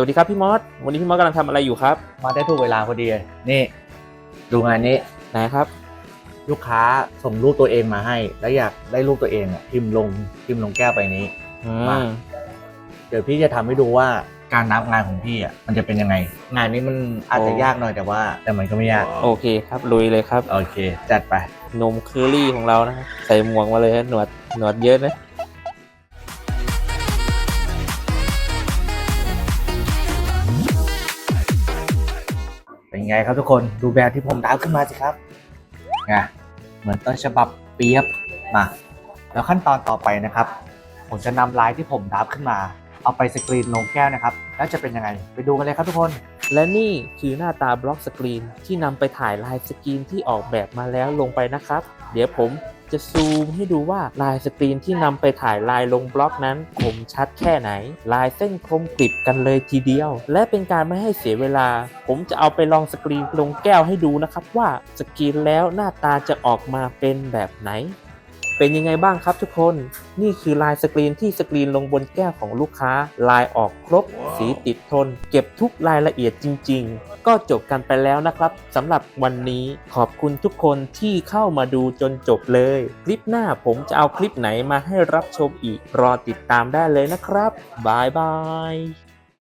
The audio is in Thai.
วัสดีครับพี่มอส วันนี้พี่มอสกำลังทำอะไรอยู่ครับ มาได้ถูกเวลาพอดีเลยนี่ดูงานนี้ไหนครับ ลูกค้าส่งรูปตัวเองมาให้ แล้วอยากได้รูปตัวเองอะพิมพ์ลงพิมพ์ลงแก้วไปนี้อืมาม เดี๋ยวพี่จะทำให้ดูว่าการนับงานของพี่อะมันจะเป็นยังไง งานนี้มันอาจจะโอ้ ยากหน่อยแต่ว่า แต่มันก็ไม่ยากโอเคครับลุยเลยครับ โอเค จัดไป นมเคอรี่ของเรานะครับใส่หมวกมาเลยฮะหนวดหนวดเยอะนะ เป็นไงครับทุกคนดูแบรนด์ที่ผมดาวขึ้นมาสิครับไงเหมือนต้นฉบับเปียบมา แล้วขั้นตอนต่อไปนะครับ ผมจะนำลายที่ผมดับขึ้นมา เอาไปสกรีนลงแก้วนะครับ แล้วจะเป็นยังไงไปดูกันเลยครับทุกคน และนี่คือหน้าตาบล็อกสกรีนที่นำไปถ่ายลายสกรีนที่ออกแบบมาแล้วลงไปนะครับ เดี๋ยวผม จะซูมให้ดูว่าลายสกรีนที่นำไปถ่ายลายลงบล็อกนั้นคมชัดแค่ไหน ลายเส้นคมกริบกันเลยทีเดียว และเป็นการไม่ให้เสียเวลา ผมจะเอาไปลองสกรีนลงแก้วให้ดูนะครับว่าสกรีนแล้วหน้าตาจะออกมาเป็นแบบไหน เป็นยังไงบ้างครับทุกคน นี่คือลายสกรีนที่สกรีนลงบนแก้วของลูกค้า ลายออกครบสีติดทน เก็บทุกรายละเอียดจริง ๆ ก็จบกันไปแล้วนะครับสำหรับวันนี้ขอบคุณทุกคนที่เข้ามาดูจนจบเลย คลิปหน้าผมจะเอาคลิปไหนมาให้รับชมอีก รอติดตามได้เลยนะครับบายบาย